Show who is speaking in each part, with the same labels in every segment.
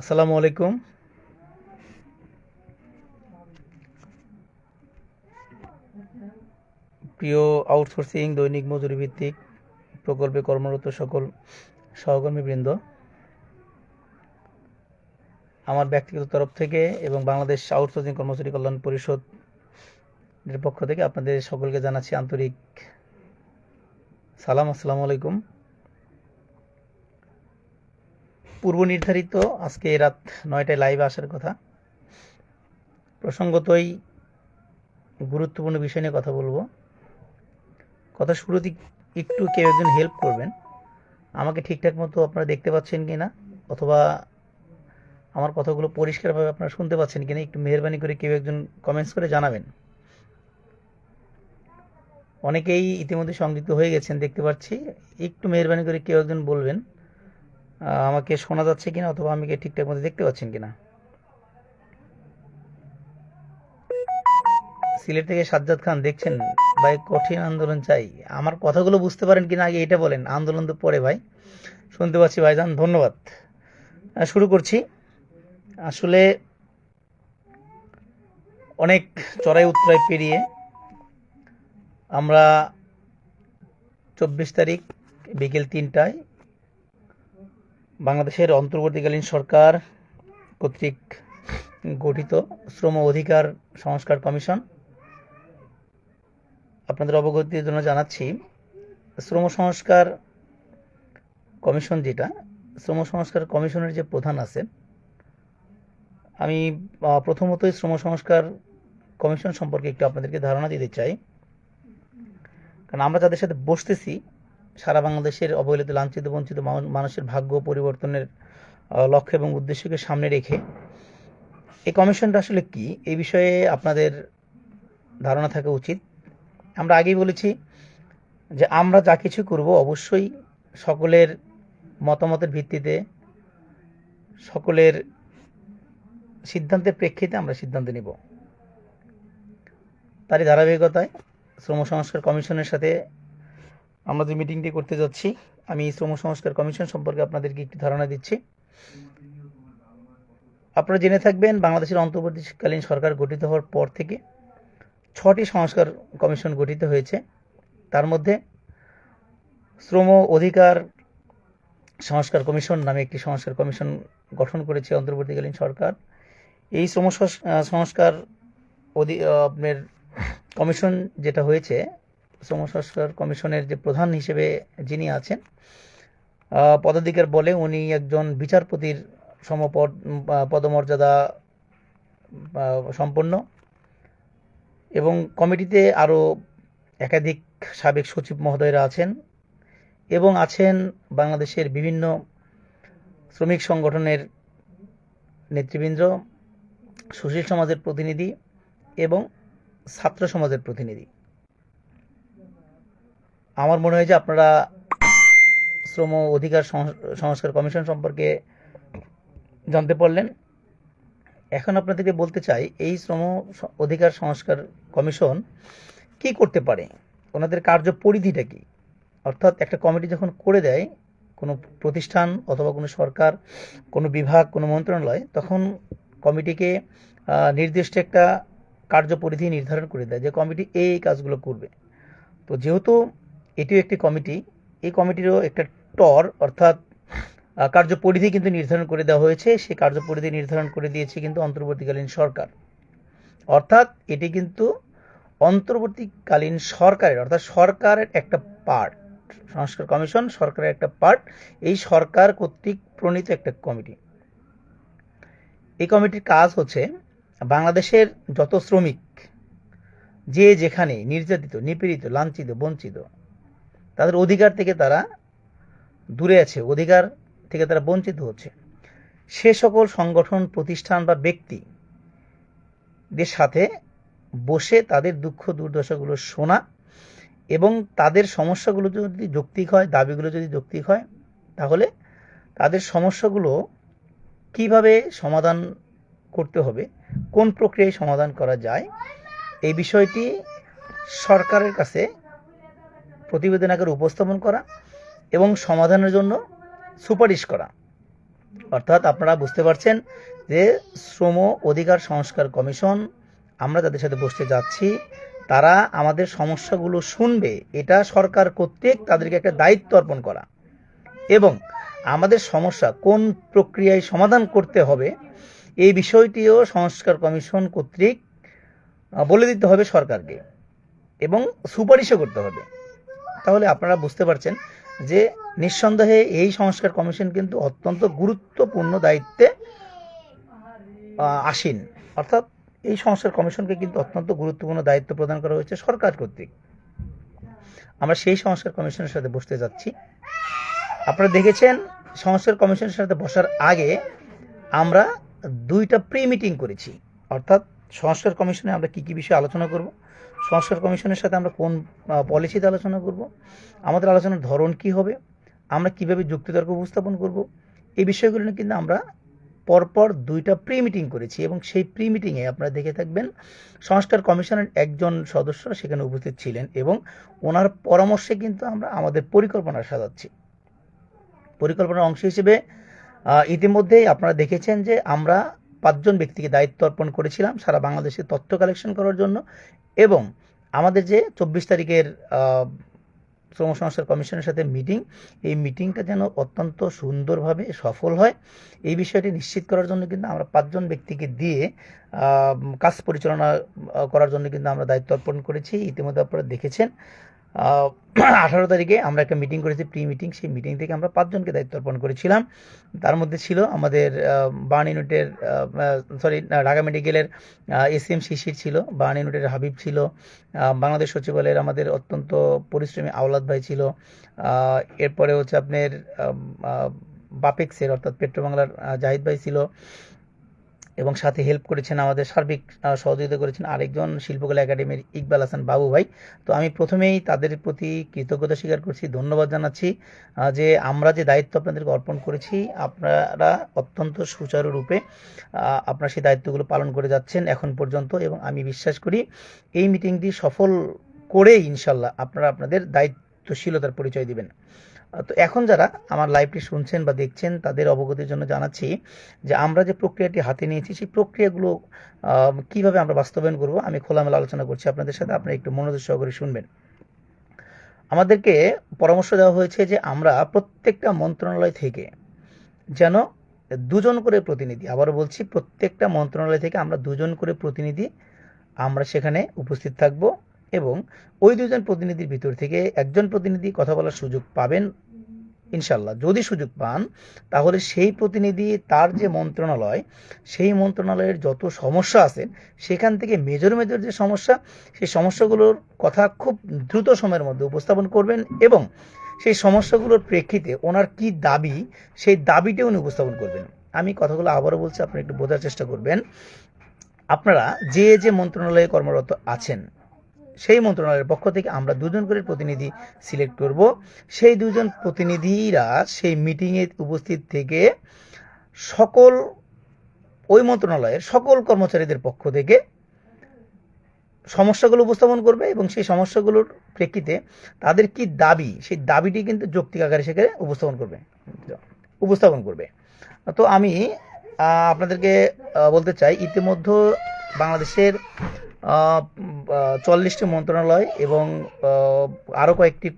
Speaker 1: আসসালামু আলাইকুম। প্রিয় আউটসোর্সিং দৈনিক মজুরি ভিত্তিক প্রকল্পে কর্মরত সকল সহকর্মীবৃন্দ, আমার ব্যক্তিগত তরফ থেকে এবং বাংলাদেশ আউটসোর্সিং কর্মচারী কল্যাণ পরিষদের পক্ষ থেকে আপনাদের সকলকে জানাচ্ছি আন্তরিক সালাম, আসসালামু আলাইকুম। পূর্ব নির্ধারিত আজকে রাত নয়টায় লাইভে আসার কথা। প্রসঙ্গতই গুরুত্বপূর্ণ বিষয় নিয়ে কথা বলব। কথা শুরুতে একটু কেউ একজন হেল্প করবেন। আমাকে ঠিকঠাক মতো আপনারা দেখতে পাচ্ছেন কি না অথবা আমার কথাগুলো পরিষ্কারভাবে আপনারা শুনতে পাচ্ছেন কি না একটু মেহরবানি করে কেউ একজন কমেন্টস করে জানাবেন। অনেকেই ইতিমধ্যে সংযুক্ত হয়ে গেছেন, দেখতে পাচ্ছি। একটু মেহরবানি করে কেউ একজন বলবেন। আমাকে শোনা যাচ্ছে কিনা অথবা আমাকে ঠিকঠাক মতো দেখতে পাচ্ছেন কিনা? সিলেট থেকে সাজ্জাদ খান, দেখছেন? ভাই, কঠিন আন্দোলন চাই। আমার কথাগুলো বুঝতে পারেন কিনা? আগে এটা বলেন। আন্দোলন তো পরে, ভাই। শুনতে পাচ্ছি ভাই ভাইজান, ধন্যবাদ। শুরু করছি। আসলে অনেক চড়াই উত্তরায় পেরিয়ে আমরা চব্বিশ তারিখ বিকেল তিনটায় বাংলাদেশের অন্তর্বর্তীকালীন সরকার কর্তৃক গঠিত শ্রম অধিকার সংস্কার কমিশন। আপনাদের অবগতির জন্য জানাচ্ছি, শ্রম সংস্কার কমিশন যেটা, শ্রম সংস্কার কমিশনের যে প্রধান আছেন, আমি প্রথমতই শ্রম সংস্কার কমিশন সম্পর্কে একটু আপনাদেরকে ধারণা দিতে চাই। কারণ আমরা যাদের সাথে বসতেছি সারা বাংলাদেশের অবহেলিত, লাঞ্ছিত, বঞ্চিত মানুষের ভাগ্য পরিবর্তনের লক্ষ্য এবং উদ্দেশ্যকে সামনে রেখে এই কমিশনটা আসলে কি? এই বিষয়ে আপনাদের ধারণা থাকা উচিত। আমরা আগেই বলেছি যে আমরা যা কিছু করব অবশ্যই সকলের মতামতের ভিত্তিতে, সকলের সিদ্ধান্তের প্রেক্ষিতে আমরা সিদ্ধান্ত নিব। তারই ধারাবাহিকতায় শ্রম সংস্কার কমিশনের সাথে আমরা যে মিটিংটি করতে যাচ্ছি, আমি শ্রম সংস্কার কমিশন সম্পর্কে আপনাদেরকে একটি ধারণা দিচ্ছি। আপনারা জেনে থাকবেন, বাংলাদেশের অন্তর্বর্তীকালীন সরকার গঠিত হওয়ার পর থেকে ছটি সংস্কার কমিশন গঠিত হয়েছে। তার মধ্যে শ্রম অধিকার সংস্কার কমিশন নামে একটি সংস্কার কমিশন গঠন করেছে অন্তর্বর্তীকালীন সরকার। এই শ্রম সংস- সংস্কার আপনার কমিশন যেটা হয়েছে শ্রম সংস্কার কমিশনের যে প্রধান হিসেবে যিনি আছেন পদাধিকার বলে উনি একজন বিচারপতির সমপদ পদমর্যাদা সম্পন্ন এবং কমিটিতে আরও একাধিক সাবেক সচিব মহোদয়রা আছেন এবং আছেন বাংলাদেশের বিভিন্ন শ্রমিক সংগঠনের নেতৃবৃন্দ, সুশীল সমাজের প্রতিনিধি এবং ছাত্র সমাজের প্রতিনিধি। আমার মনে হয় যে আপনারা শ্রম অধিকার সংস্কার কমিশন সম্পর্কে জানতে পারলেন। এখন আপনাদেরকে বলতে চাই, এই শ্রম অধিকার সংস্কার কমিশন কি করতে পারে? ওনাদের কার্য পরিধিটা কি? অর্থাৎ একটা কমিটি যখন করে দেয়, কোনো প্রতিষ্ঠান অথবা কোনো সরকার, কোনো বিভাগ, কোনো মন্ত্রণালয়, তখন কমিটিকে নির্দিষ্ট একটা কার্যপরিধি নির্ধারণ করে দেয় যে কমিটি এই কাজগুলো করবে। তো যেহেতু এটিও একটি কমিটি। এই কমিটিরও একটা টর, অর্থাৎ কার্যপরিধি কিন্তু নির্ধারণ করে দেওয়া হয়েছে। সেই কার্যপরিধি নির্ধারণ করে দিয়েছে কিন্তু অন্তর্বর্তীকালীন সরকার। অর্থাৎ, এটি কিন্তু অন্তর্বর্তীকালীন সরকারের, অর্থাৎ সরকারের একটা পার্ট, সংস্কার কমিশন সরকারের একটা পার্ট। এই সরকার কর্তৃক প্রণীত একটা কমিটি। এই কমিটির কাজ হচ্ছে, বাংলাদেশের যত শ্রমিক, যে যেখানে নির্যাতিত, নিপীড়িত, লাঞ্ছিত, বঞ্চিত তাদের অধিকার থেকে তারা দূরে আছে, অধিকার থেকে তারা বঞ্চিত হচ্ছে। সে সকল সংগঠন, প্রতিষ্ঠান বা ব্যক্তিদের সাথে বসে তাদের দুঃখ, দুর্দশাগুলো শোনা এবং তাদের সমস্যাগুলো যদি যৌক্তিক হয়, দাবিগুলো যদি যৌক্তিক হয়, তাহলে তাদের সমস্যাগুলো কীভাবে সমাধান করতে হবে, কোন প্রক্রিয়ায় সমাধান করা যায়, এই বিষয়টি সরকারের কাছে প্রতিবেদন আকারে উপস্থাপন করা এবং সমাধানের জন্য সুপারিশ করা। অর্থাৎ আপনারা বুঝতে পারছেন যে শ্রম অধিকার সংস্কার কমিশন, আমরা যাদের সাথে বসতে যাচ্ছি, তারা আমাদের সমস্যাগুলো শুনবে। এটা সরকার কর্তৃক তাদেরকে একটা দায়িত্ব অর্পণ করা। এবং আমাদের সমস্যা কোন প্রক্রিয়ায় সমাধান করতে হবে, এই বিষয়টিও সংস্কার কমিশন কর্তৃক বলে দিতে হবে সরকারকে এবং সুপারিশও করতে হবে। তাহলে আপনারা বুঝতে পারছেন যে নিঃসন্দেহে এই সংস্কার কমিশন কিন্তু অত্যন্ত গুরুত্বপূর্ণ দায়িত্বে আসীন। অর্থাৎ এই সংস্কার কমিশনকে কিন্তু অত্যন্ত গুরুত্বপূর্ণ দায়িত্ব প্রদান করা হয়েছে সরকার কর্তৃক। আমরা সেই সংস্কার কমিশনের সাথে বসতে যাচ্ছি। আপনারা দেখেছেন, সংস্কার কমিশনের সাথে বসার আগে আমরা দুইটা প্রি মিটিং করেছি। অর্থাৎ সংস্কার কমিশনে আমরা কি কি বিষয়ে আলোচনা করব? সংস্কার কমিশনের সাথে আমরা কোন পলিসিতে আলোচনা করব, আমাদের আলোচনার ধরন কি হবে, আমরা কীভাবে যুক্তিতর্ক উপস্থাপন করব, এই বিষয়গুলো নিয়ে কিন্তু আমরা পরপর দুইটা প্রি মিটিং করেছি এবং সেই প্রি মিটিংয়ে আপনারা দেখে থাকবেন, সংস্কার কমিশনের একজন সদস্য সেখানে উপস্থিত ছিলেন এবং ওনার পরামর্শে কিন্তু আমরা আমাদের পরিকল্পনা সাজাচ্ছি। পরিকল্পনার অংশ হিসেবে ইতিমধ্যেই আপনারা দেখেছেন যে আমরা পাঁচজন ব্যক্তিকে দায়িত্ব অর্পণ করেছিলাম সারা বাংলাদেশে তথ্য কালেকশন করার জন্য এবং আমাদের যে চব্বিশ তারিখের শ্রম সংস্কার কমিশনের সাথে মিটিং এই মিটিংটা যেন অত্যন্ত সুন্দরভাবে সফল হয়। এই বিষয়টি নিশ্চিত করার জন্য কিন্তু আমরা পাঁচজন ব্যক্তিকে দিয়ে কাজ পরিচালনা করার জন্য কিন্তু আমরা দায়িত্ব অর্পণ করেছি। ইতিমধ্যে আপনারা দেখেছেন আঠারো তারিখে আমরা একটা মিটিং করেছি প্রি মিটিং সেই মিটিং থেকে আমরা পাঁচজনকে দায়িত্ব অর্পণ করেছিলাম। তার মধ্যে ছিল আমাদের বার্ন ইউনিটের সরি ঢাকা মেডিকেলের এস এম শিশির ছিল, বার্ন ইউনিটের হাবিব ছিল বাংলাদেশ সচিবালয়ের আমাদের অত্যন্ত পরিশ্রমী আওলাদ ভাই ছিল এরপরে হচ্ছে আপনার বাপেক্সের অর্থাৎ পেট্রোবাংলার জাহিদ ভাই ছিল এবং সাথে হেল্প করেছেন আমাদের সার্বিক সহযোগিতা করেছেন আরেকজন শিল্পকলা একাডেমির ইকবাল হাসান বাবু ভাই। তো আমি প্রথমেই তাদের প্রতি কৃতজ্ঞতা স্বীকার করছি, ধন্যবাদ জানাচ্ছি যে আমরা যে দায়িত্ব আপনাদেরকে অর্পণ করেছি, আপনারা অত্যন্ত সুচারুরূপে আপনারা সেই দায়িত্বগুলো পালন করে যাচ্ছেন এখন পর্যন্ত এবং আমি বিশ্বাস করি এই মিটিংটি সফল করে ইনশাল্লাহ আপনারা আপনাদের দায়িত্বশীলতার পরিচয় দিবেন। তো এখন যারা আমার লাইভটি শুনছেন বা দেখছেন, তাদের অবগতির জন্য জানাচ্ছি যে আমরা যে প্রক্রিয়াটি হাতে নিয়েছি, সেই প্রক্রিয়াগুলো কীভাবে আমরা বাস্তবায়ন করব, আমি খোলামেলা আলোচনা করছি আপনাদের সাথে। আপনারা একটু মনোযোগ সহকারে শুনবেন। আমাদেরকে পরামর্শ দেওয়া হয়েছে যে আমরা প্রত্যেকটা মন্ত্রণালয় থেকে যেন দুজন করে প্রতিনিধি, আবারও বলছি, প্রত্যেকটা মন্ত্রণালয় থেকে আমরা দুজন করে প্রতিনিধি আমরা সেখানে উপস্থিত থাকব। এবং ওই দুজন প্রতিনিধির ভিতর থেকে একজন প্রতিনিধি কথা বলার সুযোগ পাবেন ইনশাল্লাহ যদি সুযোগ পান, তাহলে সেই প্রতিনিধি, তার যে মন্ত্রণালয়, সেই মন্ত্রণালয়ের যত সমস্যা আছে, সেখান থেকে মেজর মেজর যে সমস্যা, সেই সমস্যাগুলোর কথা খুব দ্রুত সময়ের মধ্যে উপস্থাপন করবেন এবং সেই সমস্যাগুলোর প্রেক্ষিতে ওনার কি দাবি, সেই দাবিটা উনি উপস্থাপন করবেন। আমি কথাগুলো আবারও বলছি আপনি একটু বোঝার চেষ্টা করবেন। আপনারা যে যে মন্ত্রণালয়ে কর্মরত আছেন সেই মন্ত্রণালয়ের পক্ষ থেকে আমরা দুজন করে প্রতিনিধি সিলেক্ট করব। সেই দুজন প্রতিনিধিরা সেই মিটিংয়ে উপস্থিত থেকে সকল, ওই মন্ত্রণালয়ের সকল কর্মচারীদের পক্ষ থেকে সমস্যাগুলো উপস্থাপন করবে এবং সেই সমস্যাগুলোর প্রেক্ষিতে তাদের কি দাবি, সেই দাবিটি কিন্তু যৌক্তিক আকারে সেখানে উপস্থাপন করবে উপস্থাপন করবে। তো আমি আপনাদেরকে বলতে চাই, ইতিমধ্যে বাংলাদেশের চল্লিশটি মন্ত্রণালয় এবং আরও কয়েকটি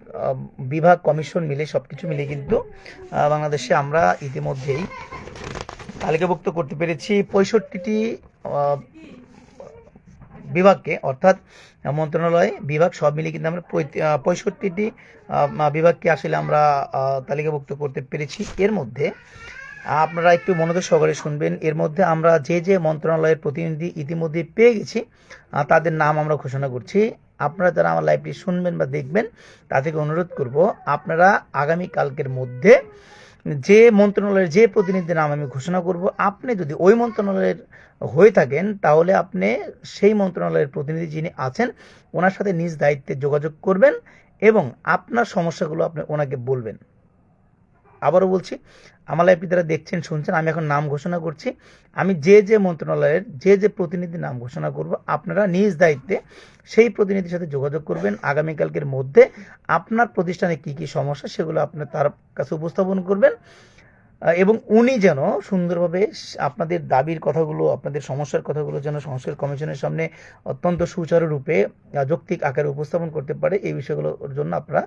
Speaker 1: বিভাগ, কমিশন মিলে সব কিছু মিলে কিন্তু বাংলাদেশে আমরা ইতিমধ্যেই তালিকাভুক্ত করতে পেরেছি। পঁয়ষট্টিটি বিভাগকে, অর্থাৎ মন্ত্রণালয়, বিভাগ সব মিলিয়ে কিন্তু আমরা পঁয়ষট্টিটি বিভাগকে আসলে আমরা তালিকাভুক্ত করতে পেরেছি। এর মধ্যে আপনারা একটু মনোযোগ সহকারে শুনবেন। এর মধ্যে আমরা যে যে মন্ত্রণালয়ের প্রতিনিধি ইতিমধ্যে পেয়ে গেছি তাদের নাম আমরা ঘোষণা করছি। আপনারা যারা আমার লাইভটি শুনবেন বা দেখবেন তাদেরকে অনুরোধ করব, আপনারা আগামী কালকের মধ্যে যে মন্ত্রণালয়ের যে প্রতিনিধির নাম আমি ঘোষণা করব, আপনি যদি ওই মন্ত্রণালয়ের হয়ে থাকেন, তাহলে আপনি সেই মন্ত্রণালয়ের প্রতিনিধি যিনি আছেন, ওনার সাথে নিজ দায়িত্বে যোগাযোগ করবেন এবং আপনার সমস্যাগুলো আপনি ওনাকে বলবেন। আবারও বলছি আমার লাইফ যারা দেখছেন, শুনছেন, আমি এখন নাম ঘোষণা করছি। আমি যে যে মন্ত্রণালয়ের, যে যে প্রতিনিধি নাম ঘোষণা করব, আপনারা নিজ দায়িত্বে সেই প্রতিনিধির সাথে যোগাযোগ করবেন। আগামীকালকের মধ্যে আপনার প্রতিষ্ঠানে কি কি সমস্যা, সেগুলো আপনার তার কাছে উপস্থাপন করবেন। এবং উনি যেন সুন্দরভাবে আপনাদের দাবির কথাগুলো, আপনাদের সমস্যার কথাগুলো যেন সংস্কার কমিশনের সামনে অত্যন্ত সুচারুরূপে যৌক্তিক আকারে উপস্থাপন করতে পারে, এই বিষয়গুলোর জন্য আপনারা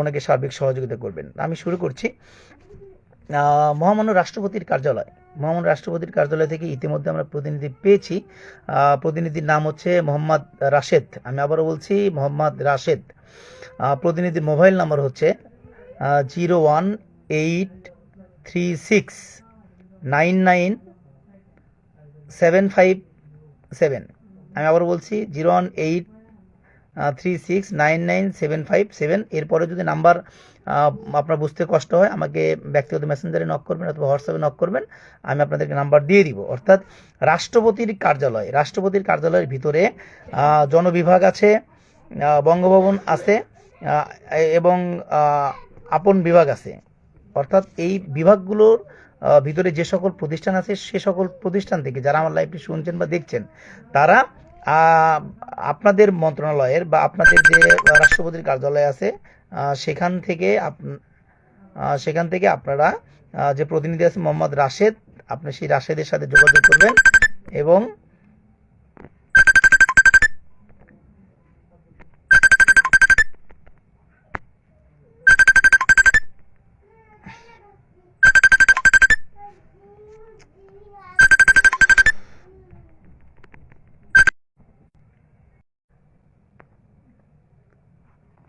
Speaker 1: ওনাকে সার্বিক সহযোগিতা করবেন। আমি শুরু করছি। মহামান্য রাষ্ট্রপতির কার্যালয়। মহামান্য রাষ্ট্রপতির কার্যালয় থেকে ইতিমধ্যে আমরা প্রতিনিধি পেয়েছি। প্রতিনিধির নাম হচ্ছে মোহাম্মদ রাশেদ। আমি আবারও বলছি, মোহাম্মদ রাশেদ। প্রতিনিধির মোবাইল নাম্বার হচ্ছে zero one eight three six nine nine seven five seven আমি আবার বলছি zero one eight three six nine nine seven five seven এরপরে যদি নাম্বার আপনার বুঝতে কষ্ট হয়, আমাকে ব্যক্তিগত মেসেঞ্জারে নক করবেন অথবা হোয়াটসঅ্যাপে নক করবেন, আমি আপনাদেরকে নাম্বার দিয়ে দিব। অর্থাৎ রাষ্ট্রপতির কার্যালয়, রাষ্ট্রপতির কার্যালয়ের ভিতরে জনবিভাগ আছে বঙ্গভবন আছে এবং আপন বিভাগ আছে। অর্থাৎ এই বিভাগগুলোর ভিতরে যে সকল প্রতিষ্ঠান আছে, সে সকল প্রতিষ্ঠান থেকে যারা আমার লাইভটি শুনছেন বা দেখছেন, তারা আপনাদের মন্ত্রণালয়ের বা আপনাদের যে রাষ্ট্রপতির কার্যালয় আছে সেখান থেকে সেখান থেকে আপনারা যে প্রতিনিধি আছে মোহাম্মদ রাশেদ, আপনি সেই রাশেদের সাথে যোগাযোগ করবেন এবং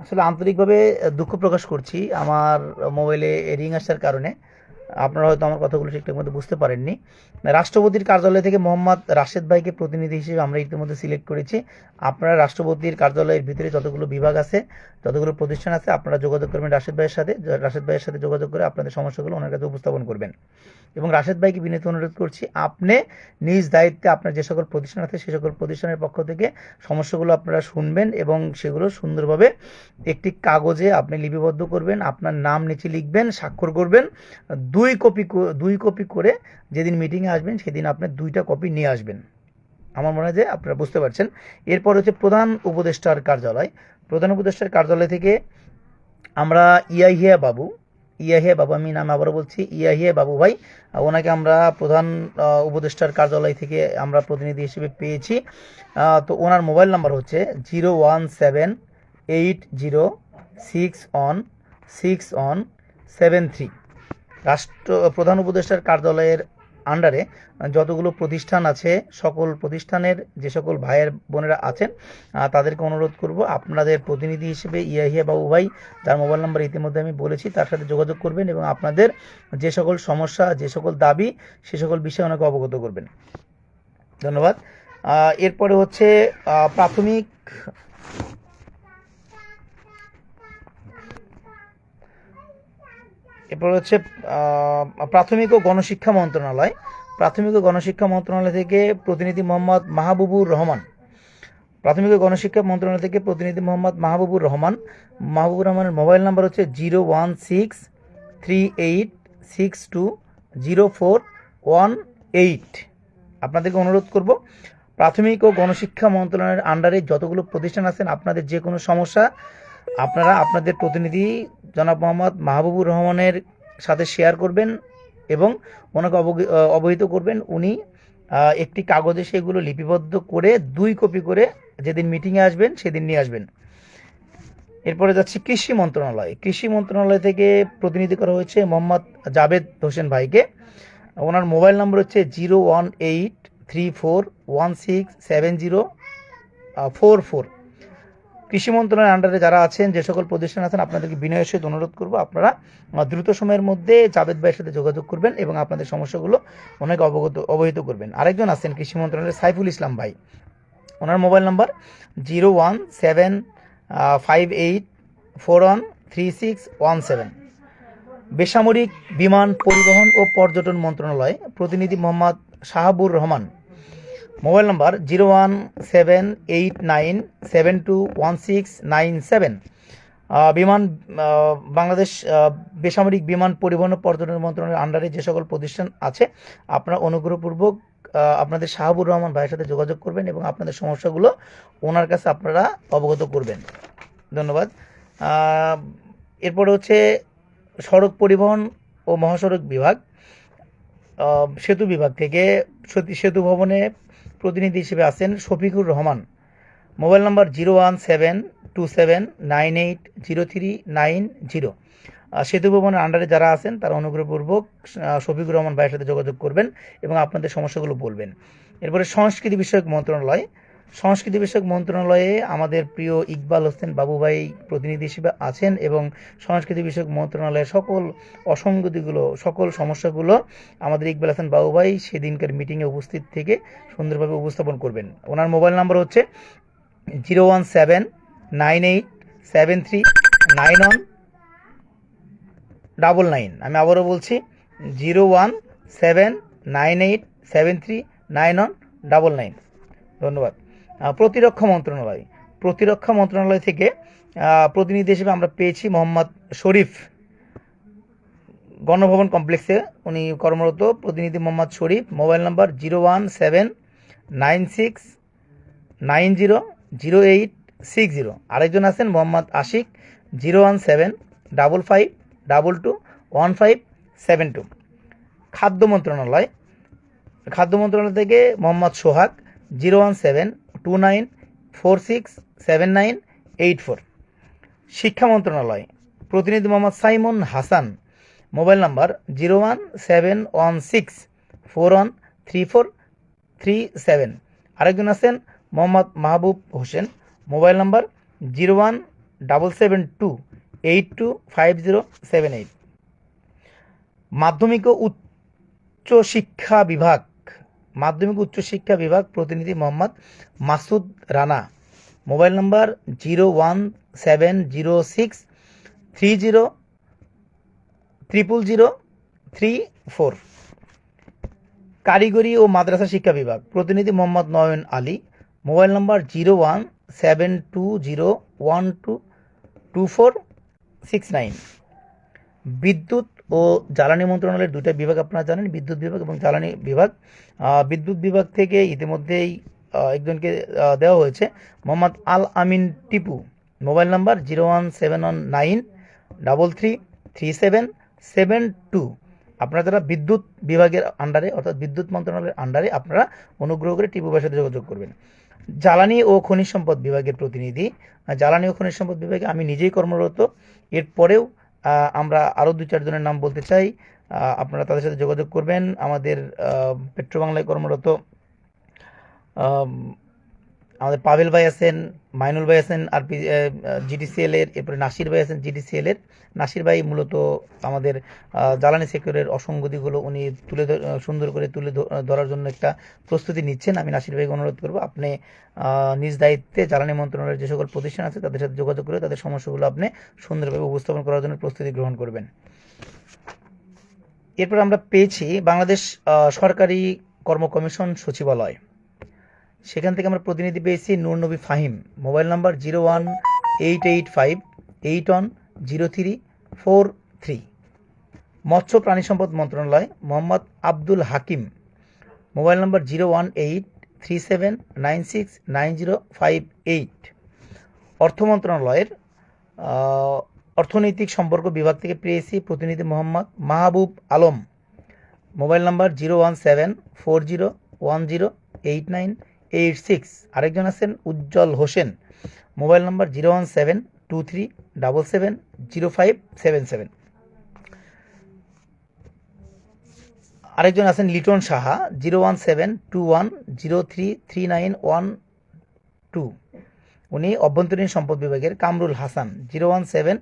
Speaker 1: আসলে আন্তরিকভাবে দুঃখ প্রকাশ করছি আমার মোবাইলে রিং আসার কারণে। আপনারা হয়তো আমার কথাগুলো ঠিকঠাক মতো বুঝতে পারেননি। রাষ্ট্রপতির কার্যালয় থেকে মোহাম্মদ রাশেদ ভাইকে প্রতিনিধি হিসেবে আমরা ইতিমধ্যে সিলেক্ট করেছি। আপনারা রাষ্ট্রপতির কার্যালয়ের ভিতরে যতগুলো বিভাগ আছে, যতগুলো প্রতিষ্ঠান আছে, আপনারা যোগাযোগ করবেন রাশেদ ভাইয়ের সাথে। রাশেদ ভাইয়ের সাথে যোগাযোগ করে আপনাদের সমস্যাগুলো ওনার কাছে উপস্থাপন করবেন। এবং রাশেদ ভাইকে বিনীত অনুরোধ করছি, আপনি নিজ দায়িত্বে আপনার যে সকল প্রতিষ্ঠান আছে, সে সকল প্রতিষ্ঠানের পক্ষ থেকে সমস্যাগুলো আপনারা শুনবেন এবং সেগুলো সুন্দরভাবে একটি কাগজে আপনি লিপিবদ্ধ করবেন, আপনার নাম নিচে লিখবেন, স্বাক্ষর করবেন। দুই কপি দুই কপি করে যেদিন মিটিংয়ে আসবেন, সেদিন আপনি দুইটা কপি নিয়ে আসবেন। আমার মনে হয় যে আপনারা বুঝতে পারছেন। এরপর হচ্ছে প্রধান উপদেষ্টার কার্যালয়। প্রধান উপদেষ্টার কার্যালয় থেকে আমরা ইয়াহিয়া বাবু ইয়াহিয়া বাবু, আমি নাম আবারও বলছি, ইয়াহিয়া বাবু ভাই, ওনাকে আমরা প্রধান উপদেষ্টার কার্যালয় থেকে আমরা প্রতিনিধি হিসেবে পেয়েছি। তো ওনার মোবাইল নাম্বার হচ্ছে zero one seven eight zero six one six one seven three. রাষ্ট্র, প্রধান উপদেষ্টার কার্যালয়ের আন্ডারে যতগুলো প্রতিষ্ঠান আছে, সকল প্রতিষ্ঠানের যে সকল ভাইয়ের বোনেরা আছেন তাদেরকে অনুরোধ করব, আপনাদের প্রতিনিধি হিসেবে ইয়াহিয়া বাবু ভাই যার মোবাইল নাম্বার ইতিমধ্যে আমি বলেছি, তার সাথে যোগাযোগ করবেন এবং আপনাদের যে সকল সমস্যা, যে সকল দাবি, সে সকল বিষয়ে ওনাকে অবগত করবেন। ধন্যবাদ। এরপরে হচ্ছে প্রাথমিক এরপর হচ্ছে প্রাথমিক ও গণশিক্ষা মন্ত্রণালয়। প্রাথমিক ও গণশিক্ষা মন্ত্রণালয় থেকে প্রতিনিধি মোহাম্মদ মাহবুবুর রহমান। প্রাথমিক ও গণশিক্ষা মন্ত্রণালয় থেকে প্রতিনিধি মোহাম্মদ মাহবুবুর রহমান। মাহবুবুর রহমানের মোবাইল নাম্বার হচ্ছে zero one six three eight six two zero four one eight. আপনাদেরকে অনুরোধ করব, প্রাথমিক ও গণশিক্ষা মন্ত্রণালয়ের আন্ডারে যতগুলো প্রতিষ্ঠান আছেন, আপনাদের যে কোনো সমস্যা, আপনারা আপনাদের প্রতিনিধি জনাব মোহাম্মদ মাহবুবুর রহমানের সাথে শেয়ার করবেন এবং ওনাকে অবহিত করবেন। উনি একটি কাগজে সেগুলো লিপিবদ্ধ করে দুই কপি করে যেদিন মিটিংয়ে আসবেন, সেদিন নিয়ে আসবেন। এরপরে যাচ্ছি কৃষি মন্ত্রণালয়। কৃষি মন্ত্রণালয় থেকে প্রতিনিধি করা হয়েছে মোহাম্মদ জাভেদ হোসেন ভাইকে। ওনার মোবাইল নম্বর হচ্ছে zero one eight three four one six seven zero four four. কৃষি মন্ত্রণালয়ের আন্ডারে যারা আছেন, যে সকল প্রতিষ্ঠান আছেন, আপনাদেরকে বিনয়ের সহিত অনুরোধ করব, আপনারা দ্রুত সময়ের মধ্যে জাভেদ ভাইয়ের সাথে যোগাযোগ করবেন এবং আপনাদের সমস্যাগুলো ওনাকে অবগত, অবহিত করবেন। আরেকজন আছেন কৃষি মন্ত্রণালয়ের সাইফুল ইসলাম ভাই। ওনার mobile number zero one seven five eight, four one, three six, one seven. বেসামরিক বিমান পরিবহন ও পর্যটন মন্ত্রণালয় প্রতিনিধি Mohammad Shahabur Rahman mobile number zero one seven eight nine seven two one six nine seven. বিমান বাংলাদেশ বেসামরিক বিমান পরিবহন পর্যটন মন্ত্রণালয়ের আন্ডারে যে সকল প্রতিষ্ঠান আছে, আপনারা অনুগ্রহপূর্বক আপনাদের শাহাবুর রহমান ভাইয়ের সাথে যোগাযোগ করবেন এবং আপনাদের সমস্যাগুলো ওনার কাছে আপনারা অবগত করবেন। ধন্যবাদ। এরপরে হচ্ছে সড়ক পরিবহন ও মহাসড়ক বিভাগ। সেতু বিভাগ থেকে সেতু ভবনে প্রতিনিধি হিসেবে আছেন Shafiqur Rahman. Mobile number zero one seven two seven nine eight zero three nine zero. সেতু ভবনের আন্ডারে যারা আছেন, তারা অনুগ্রহপূর্বক শফিকুর রহমান ভাইয়ের সাথে যোগাযোগ করবেন এবং আপনাদের সমস্যাগুলো বলবেন। এরপরে সংস্কৃতি বিষয়ক মন্ত্রণালয় সংস্কৃতি বিষয়ক মন্ত্রণালয়ে আমাদের প্রিয় ইকবাল হোসেন বাবু ভাই প্রতিনিধি হিসেবে আছেন এবং সংস্কৃতি বিষয়ক মন্ত্রণালয়ের সকল অসঙ্গতিগুলো, সকল সমস্যাগুলো আমাদের ইকবাল হোসেন বাবু ভাই সেদিনকার মিটিংয়ে উপস্থিত থেকে সুন্দরভাবে উপস্থাপন করবেন। ওনার মোবাইল নাম্বার হচ্ছে zero one seven nine eight seven three nine one double nine. আমি আবারও বলছি, zero one seven nine eight seven three nine one double nine. ধন্যবাদ। প্রতিরক্ষা মন্ত্রণালয়। প্রতিরক্ষা মন্ত্রণালয় থেকে প্রতিনিধি হিসেবে আমরা পেয়েছি মোহাম্মদ শরীফ। গণভবন কমপ্লেক্সে উনি কর্মরত, প্রতিনিধি Mohammad Sharif, mobile number zero one seven nine six nine zero zero eight six zero. আরেকজন আছেন Mohammad Ashiq, zero one seven double five double two one five seven two. খাদ্য মন্ত্রণালয়। খাদ্য মন্ত্রণালয় থেকে Mohammad Sohag, zero one seven two nine four six seven nine eight four শিক্ষা মন্ত্রণালয়, প্রতিনিধি Mohammad Saimon Hasan. Mobile number zero one seven one six four one three four three seven আরেকজন আছেন Mohammad Mahbub Hossain. Mobile number zero one double seven two eight two five zero seven eight মাধ্যমিক ও উচ্চ শিক্ষা বিভাগ মাধ্যমিক উচ্চ শিক্ষা বিভাগ প্রতিনিধি Mohammad Masud Rana. Mobile number zero one seven zero six three zero triple zero three four. কারিগরি ও মাদ্রাসা শিক্ষা বিভাগ প্রতিনিধি Mohammad Nayan Ali. Mobile number zero one seven two zero one two two four six nine. বিদ্যুৎ ও জ্বালানি মন্ত্রণালয়ের দুটো বিভাগ আপনারা জানেন, বিদ্যুৎ বিভাগ এবং জ্বালানি বিভাগ। বিদ্যুৎ বিভাগ থেকে ইতিমধ্যেই একজনকে দেওয়া হয়েছে, Mohammad Al Amin Tipu. Mobile number zero one seven one nine double three three seven seven two. আপনারা যারা বিদ্যুৎ বিভাগের আন্ডারে, অর্থাৎ বিদ্যুৎ মন্ত্রণালয়ের আন্ডারে, আপনারা অনুগ্রহ করে টিপু ভাইয়ের সাথে যোগাযোগ করবেন। জ্বালানি ও খনিজ সম্পদ বিভাগের প্রতিনিধি জ্বালানি ও খনিজ সম্পদ বিভাগে আমি নিজেই কর্মরত। এরপরেও আমরা আরও দু চারজনের নাম বলতে চাই। আপনারা তাদের সাথে যোগাযোগ করবেন। আমাদের পেট্রো বাংলায় কর্মরত আমাদের পাভেল ভাই আছেন, মাইনুল ভাই আছেন, আর জিডিসিএল এর, এরপরে নাসির ভাই আছেন, জিডিসিএল এর। নাসির ভাই মূলত আমাদের জ্বালানি সেক্টরের অসঙ্গতিগুলো উনি তুলে সুন্দর করে তুলে ধরার জন্য একটা প্রস্তুতি নিচ্ছেন। আমি নাসির ভাইকে অনুরোধ করব, আপনি নিজ দায়িত্বে জ্বালানি মন্ত্রণালয়ের যে সকল প্রতিষ্ঠান আছে, তাদের সাথে যোগাযোগ করে তাদের সমস্যাগুলো আপনি সুন্দরভাবে উপস্থাপন করার জন্য প্রস্তুতি গ্রহণ করবেন। এরপর আমরা পেয়েছি বাংলাদেশ সরকারি কর্ম কমিশন সচিবালয়। সেখান থেকে আমরা প্রতিনিধি পেয়েছি Nur Nabi Fahim. Mobile number zero one eight eight five, eight one zero three four three. মৎস্য প্রাণী সম্পদ মন্ত্রণালয়, Mohammad Abdul Hakim. Mobile number zero one eight three seven nine six nine zero five eight. অর্থ মন্ত্রণালয়ের অর্থনৈতিক সম্পর্ক বিভাগ থেকে পেয়েছি প্রতিনিধি Mohammad Mahbub Alam. Mobile number zero one seven four zero one zero eight nine eight six আরেকজন আছেন Ujjal Hossain. Mobile number zero one seven two three double seven zero five seven seven আরেকজন আছেন Liton Saha zero one seven two one zero three three nine one two উনি অভ্যন্তরীণ সম্পদ বিভাগের Kamrul Hasan zero one seven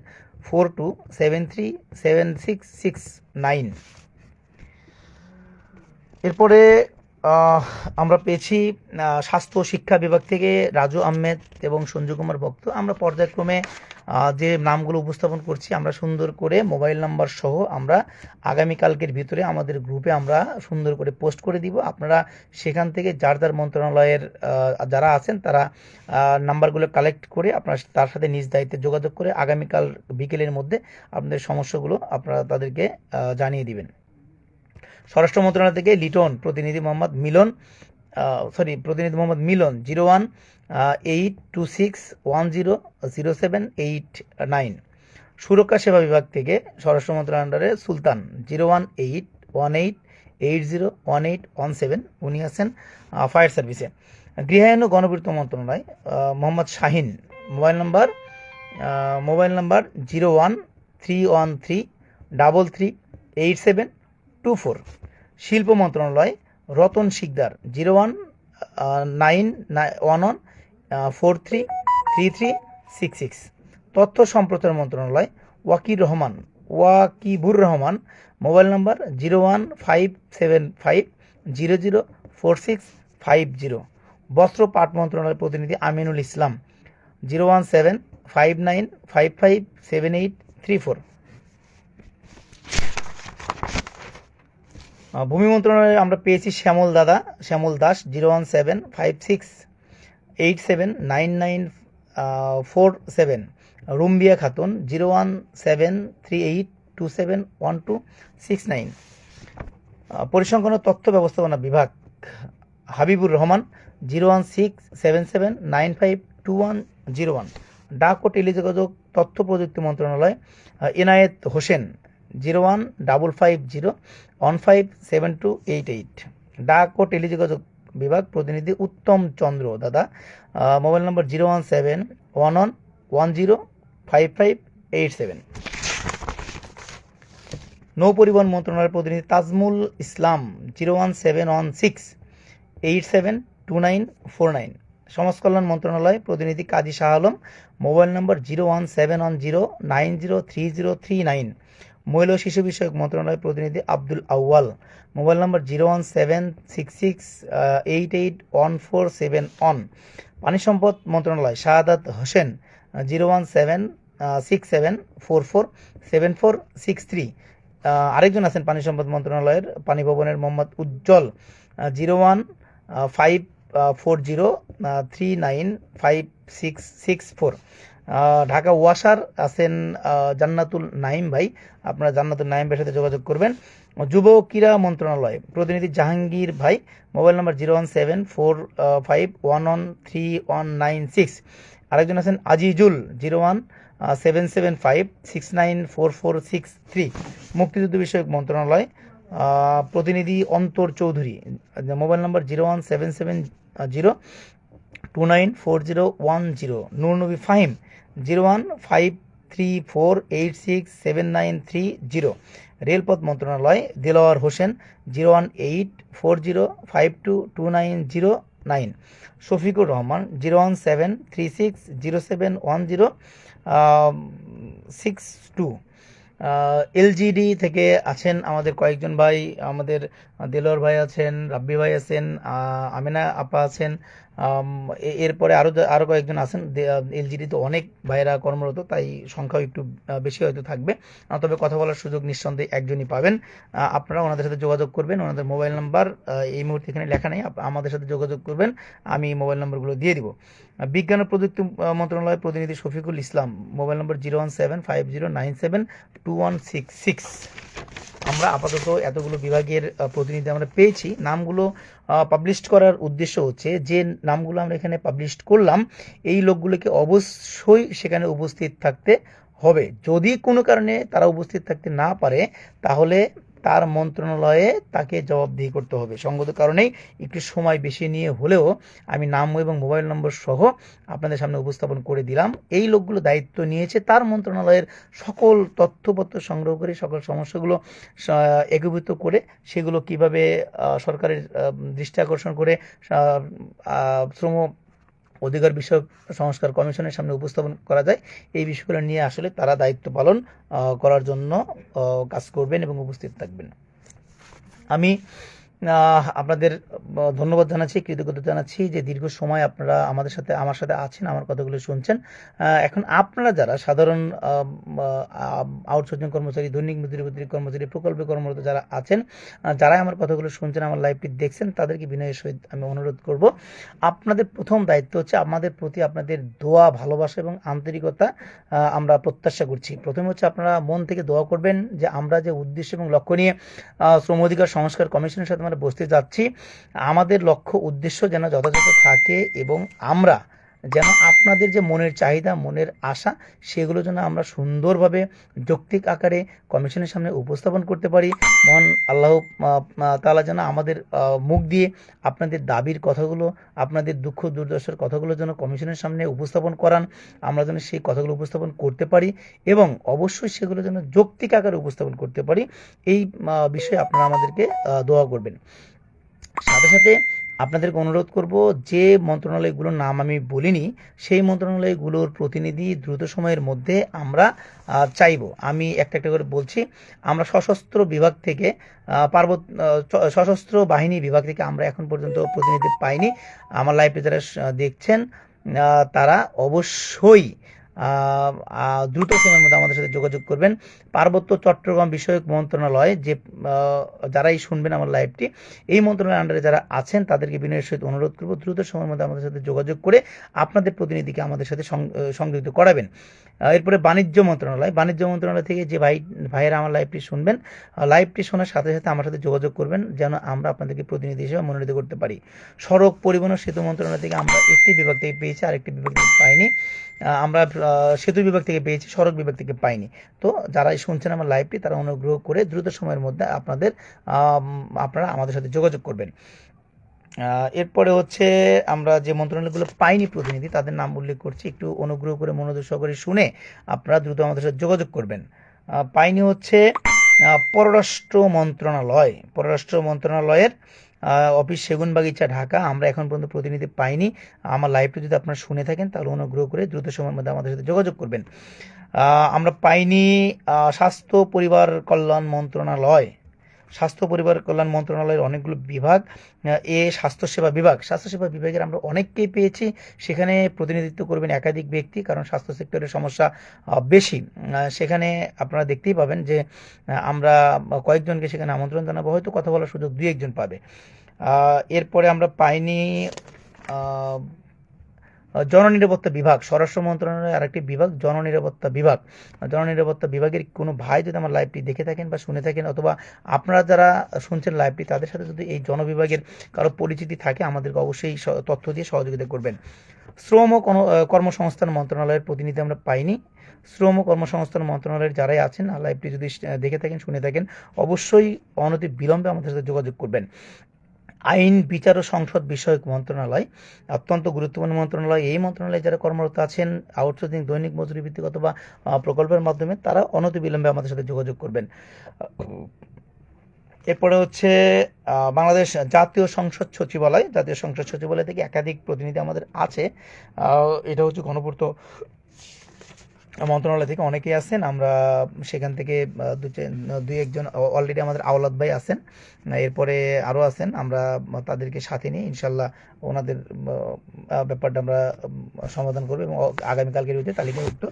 Speaker 1: four two seven three seven six six nine এরপরে আমরা পেয়েছি স্বাস্থ্য শিক্ষা বিভাগ থেকে রাজু আহমেদ এবং সঞ্জু কুমার ভক্ত। আমরা পর্যায়ক্রমে যে নামগুলো উপস্থাপন করছি, আমরা সুন্দর করে মোবাইল নাম্বার সহ আমরা আগামীকালকের ভিতরে আমাদের গ্রুপে আমরা সুন্দর করে পোস্ট করে দিব। আপনারা সেখান থেকে যার যার মন্ত্রণালয়ের যারা আছেন তারা নাম্বারগুলো কালেক্ট করে আপনারা তার সাথে নিজ দায়িত্বে যোগাযোগ করে আগামীকাল বিকেলের মধ্যে আপনাদের সমস্যাগুলো আপনারা তাদেরকে জানিয়ে দিবেন। স্বরাষ্ট্র মন্ত্রণালয় থেকে লিটন প্রতিনিধি মোহাম্মদ মিলন সরি প্রতিনিধি Mohammad Milon zero one eight two six one zero zero seven eight nine সুরক্ষা সেবা বিভাগ থেকে স্বরাষ্ট্র মন্ত্রণালয়ের Sultan zero one eight one eight eight zero one eight one seven উনি আছেন ফায়ার সার্ভিসে গৃহায়ন ও গণপূর্ত মন্ত্রণালয় Mohammad Shahin. Mobile number mobile number zero one three one three double three eight seven two four শিল্প মন্ত্রণালয়, Ratan Sikder, zero one nine one one four three three three, six six. তথ্য সম্প্রচার মন্ত্রণালয়, Wakir Rahman, Wakibur Rahman, mobile number zero one five seven five zero zero four six five zero. বস্ত্র পাট মন্ত্রণালয়ের প্রতিনিধি Aminul Islam, zero one seven five nine five five seven eight three four. ভূমি মন্ত্রণালয়ে আমরা পেয়েছি শ্যামল দাদা, Shyamal Das, zero one seven, five six, eight seven, nine nine four seven. Rumbia Khatun, zero one seven, three eight, two seven, one two, six nine. পরিসংখ্যান তথ্য ব্যবস্থাপনা বিভাগ, Habibur Rahman, zero one six, seven seven, nine five, two one, zero one. ডাক ও টেলিযোগাযোগ তথ্য প্রযুক্তি মন্ত্রণালয় Enayet Hossain zero one double five zero one five seven two eight eight. ডাক ও টেলিযোগাযোগ বিভাগ প্রতিনিধি উত্তম চন্দ্র, দাদা mobile number zero one seven one one one zero five five eight seven. নৌ পরিবহন মন্ত্রণালয়ের প্রতিনিধি Tajmul Islam, zero one seven one six eight seven two nine four nine. সমাজ কল্যাণ মন্ত্রণালয় প্রতিনিধি Kazi Shah Alam, mobile number zero one seven one zero nine zero three zero three nine. মহিলা শিশু বিষয়ক মন্ত্রণালয়ের প্রতিনিধি Abdul Awal. Mobile number zero one seven six six eight eight one four seven one. পানি সম্পদ মন্ত্রণালয়, Shahadat Hossain zero one seven six seven, four four, seven four six three. আরেকজন আছেন পানি সম্পদ মন্ত্রণালয়ের, পানি ভবনের Mohammad Ujjal. Zero one five four zero three nine, five six six four. Dhaka ওয়াসার আছেন জান্নাতুল নাইম ভাই। আপনারা জান্নাতুল নাইম ভাইয়ের সাথে যোগাযোগ করবেন। যুব ক্রীড়া মন্ত্রণালয়, প্রতিনিধি জাহাঙ্গীর ভাই, mobile number zero one seven four five one one three one nine six. আরেকজন আছেন Azizul, zero one seven seven five six nine four four six three. মুক্তিযুদ্ধ বিষয়ক মন্ত্রণালয় প্রতিনিধি Antar Chowdhury. Mobile number zero one seven seven zero two nine four zero one zero. Nurnabi Fahim zero one five three four eight six seven nine three zero. রেলপথ মন্ত্রণালয়, Dilwar Hossain, zero one eight four zero five two two nine zero nine. Shafiqur Rahman, zero one seven three six zero seven one zero six two. LGD থেকে আছেন আমাদের কয়েকজন ভাই, আমাদের দেলোয়ার ভাই আছেন, রাব্বি ভাই আছেন আমিনা আপা আছেন এরপরে আরও আরও কয়েকজন আছেন। এলজিডি তো অনেক ভাইরা কর্মরত, তাই সংখ্যাও একটু বেশি হয়তো থাকবে। তবে কথা বলার সুযোগ নিঃসন্দেহে একজনই পাবেন। আপনারা ওনাদের সাথে যোগাযোগ করবেন। ওনাদের মোবাইল নাম্বার এই মুহূর্তে এখানে লেখা নেই। আমাদের সাথে যোগাযোগ করবেন। আমি মোবাইল নাম্বারগুলো দিয়ে দিব। বিজ্ঞান ও প্রযুক্তি মন্ত্রণালয়ের প্রতিনিধি Shafiqul Islam, mobile number zero one seven five zero nine seven two one six six. আমরা আপাতত এতগুলো বিভাগের প্রতিনিধি আমরা পেয়েছি। নামগুলো পাবলিশ করার উদ্দেশ্য হচ্ছে যে নামগুলো আমরা এখানে পাবলিশ করলাম, এই লোকগুলোকে অবশ্যই সেখানে উপস্থিত থাকতে হবে। যদি কোনো কারণে তারা উপস্থিত থাকতে না পারে, তাহলে তার মন্ত্রণালয়ে তাকে জবাবদিহি করতে হবে। সঙ্গত কারণেই একটু সময় বেশি নিয়ে হলেও আমি নাম এবং মোবাইল নম্বর সহ আপনাদের সামনে উপস্থাপন করে দিলাম। এই লোকগুলো দায়িত্ব নিয়েছে। তার মন্ত্রণালয়ের সকল তথ্যপত্র সংগ্রহ করে, সকল সমস্যাগুলো একীভূত করে সেগুলো কীভাবে সরকারের দৃষ্টি আকর্ষণ করে শ্রম অধিকার বিষয়ক সংস্কার কমিশনের সামনে উপস্থাপন করা যায়। এই বিষয়গুলো নিয়ে আসলে তারা দায়িত্ব পালন করার জন্য কাজ করবেন এবং উপস্থিত থাকবেন। আমি আপনাদের ধন্যবাদ জানাচ্ছি কৃতজ্ঞতা জানাচ্ছি যে দীর্ঘ সময় আপনারা আমাদের সাথে আমার সাথে আছেন আমার কথাগুলো শুনছেন। এখন আপনারা যারা সাধারণ আউটসোর্সিং কর্মচারী দৈনিক মজুরি কর্মচারী প্রকল্পে কর্মরত যারা আছেন আহ, যারা আমার কথাগুলো শুনছেন আমার লাইভটি দেখছেন তাদেরকে বিনয়ের সহিত আমি অনুরোধ করব। আপনাদের প্রথম দায়িত্ব হচ্ছে আমাদের প্রতি আপনাদের দোয়া ভালোবাসা এবং আন্তরিকতা আমরা প্রত্যাশা করছি। প্রথমে হচ্ছে আপনারা মন থেকে দোয়া করবেন যে আমরা যে উদ্দেশ্য এবং লক্ষ্য নিয়ে শ্রম অধিকার সংস্কার কমিশনের সাথে আমরা বসতে যাচ্ছি। আমাদের লক্ষ্য উদ্দেশ্য যেন যথাযথ থাকে এবং আমরা যেন আপনাদের যে মনের চাহিদা, মনের আশা, সেগুলো যেন আমরা সুন্দরভাবে যৌক্তিক আকারে কমিশনের সামনে উপস্থাপন করতে পারি। মহান আল্লাহ তালা যেন আমাদের মুখ দিয়ে আপনাদের দাবির কথাগুলো, আপনাদের দুঃখ, দুর্দশার কথাগুলো যেন কমিশনের সামনে উপস্থাপন করান। আমরা যেন সেই কথাগুলো উপস্থাপন করতে পারি এবং অবশ্যই সেগুলো যেন যৌক্তিক আকারে উপস্থাপন করতে পারি। এই বিষয়ে আপনারা আমাদেরকে দোয়া করবেন। সাথে সাথে আপনাদেরকে অনুরোধ করব যে মন্ত্রণালয়গুলোর নাম আমি বলিনি সেই মন্ত্রণালয়গুলোর প্রতিনিধি দ্রুত সময়ের মধ্যে আমরা চাইব। আমি একটা একটা করে বলছি আমরা সশস্ত্র বিভাগ থেকে আহ, পার্বত সশস্ত্র বাহিনী বিভাগ থেকে আমরা এখন পর্যন্ত প্রতিনিধি পাইনি। আমার লাইভে যারা দেখছেন তারা অবশ্যই দ্রুত সময়ের মধ্যে আমাদের সাথে যোগাযোগ করবেন। পার্বত্য চট্টগ্রাম বিষয়ক মন্ত্রণালয় যে যারাই শুনবেন আমার লাইভটি, এই মন্ত্রণালয়ের আন্ডারে যারা আছেন, তাদেরকে বিনয়ের সহিত অনুরোধ করব, দ্রুত সময়ের মধ্যে আমাদের সাথে যোগাযোগ করে আপনাদের প্রতিনিধিকে আমাদের সাথে সংযুক্ত করাবেন। এরপরে বাণিজ্য মন্ত্রণালয়। বাণিজ্য মন্ত্রণালয় থেকে যে ভাই, ভাইয়েরা আমার লাইভটি শুনবেন লাইভটি শোনার সাথে সাথে আমার সাথে যোগাযোগ করবেন, যেন আমরা আপনাদেরকে প্রতিনিধি হিসেবে মনোনীত করতে পারি। সড়ক পরিবহন সেতু মন্ত্রণালয় থেকে আমরা একটি বিভাগ থেকে পেয়েছি, আরেকটি বিভাগ থেকে পাইনি। আমরা সেতু বিভাগ থেকে পেয়েছি, সড়ক বিভাগ থেকে পাইনি। তো যারা শুনছেন আমার লাইভটি তারা অনুগ্রহ করে দ্রুত সময়ের মধ্যে আপনাদের আপনারা আমাদের সাথে যোগাযোগ করবেন। এরপরে হচ্ছে আমরা যে মন্ত্রণালয়গুলো পাইনি প্রতিনিধি, তাদের নাম উল্লেখ করছি। একটু অনুগ্রহ করে মনোযোগ সহকারে শুনে আপনারা দ্রুত আমাদের সাথে যোগাযোগ করবেন। পাইনি হচ্ছে পররাষ্ট্র মন্ত্রণালয়। পররাষ্ট্র মন্ত্রণালয়ের অফিস সেগুন বাগিচা ঢাকা। আমরা এখন পর্যন্ত প্রতিনিধি পাইনি। আমার লাইভটা যদি আপনারা শুনে থাকেন, তাহলে অনুগ্রহ করে দ্রুত সময়ের মধ্যে আমাদের সাথে যোগাযোগ করবেন। আমরা পাইনি স্বাস্থ্য পরিবার কল্যাণ মন্ত্রণালয়। স্বাস্থ্য পরিবার কল্যাণ মন্ত্রণালয়ের অনেকগুলো বিভাগ এ স্বাস্থ্যসেবা বিভাগ। স্বাস্থ্যসেবা বিভাগের আমরা অনেককেই পেয়েছি। সেখানে প্রতিনিধিত্ব করবেন একাধিক ব্যক্তি, কারণ স্বাস্থ্য সেক্টরের সমস্যা বেশি। সেখানে আপনারা দেখতেই পাবেন যে আমরা কয়েকজনকে সেখানে আমন্ত্রণ জানাব। হয়তো কথা বলার সুযোগ দুই একজন পাবে। এরপরে আমরা পাইনি জননিরাপত্তা বিভাগ, স্বরাষ্ট্র মন্ত্রণালয়ের আরেকটি বিভাগ, জননিরাপত্তা বিভাগ। জননিরাপত্তা বিভাগের কোনো ভাই যদি আমার লাইভটি দেখে থাকেন বা শুনে থাকেন অথবা আপনারা যারা শুনছেন লাইভটি তাদের সাথে যদি এই জনবিভাগের কারও পরিচিতি থাকে, আমাদেরকে অবশ্যই তথ্য দিয়ে সহযোগিতা করবেন। শ্রম ও কর্মসংস্থান মন্ত্রণালয়ের প্রতিনিধি আমরা পাইনি। শ্রম ও কর্মসংস্থান মন্ত্রণালয়ের যারাই আছেন লাইভটি যদি দেখে থাকেন, শুনে থাকেন, অবশ্যই অনতি বিলম্বে আমাদের সাথে যোগাযোগ করবেন। আইন, বিচার ও সংসদ বিষয়ক মন্ত্রণালয়, অত্যন্ত গুরুত্বপূর্ণ মন্ত্রণালয়। এই মন্ত্রণালয়ে যারা কর্মরত আছেন, আউটসোর্সিং, দৈনিক মজুরি ভিত্তিক অথবা প্রকল্পের মাধ্যমে, তারা অনতিবিলম্বে আমাদের সাথে যোগাযোগ করবেন। এরপরে হচ্ছে বাংলাদেশ জাতীয় সংসদ সচিবালয়। জাতীয় সংসদ সচিবালয় থেকে একাধিক প্রতিনিধি আমাদের আছে। এটা হচ্ছে গণপূর্ত মন্ত্রণালয় থেকে অনেকেই আছেন। আমরা সেখান থেকে দুই একজন অলরেডি আমাদের আওলাদ ভাই আছেন। এরপরে আরও আছেন। আমরা তাদেরকে সাথে নিয়ে ইনশাল্লাহ ওনাদের ব্যাপারটা আমরা সমাধান করব এবং আগামীকালকের ভিতরে তালিকাভুক্ত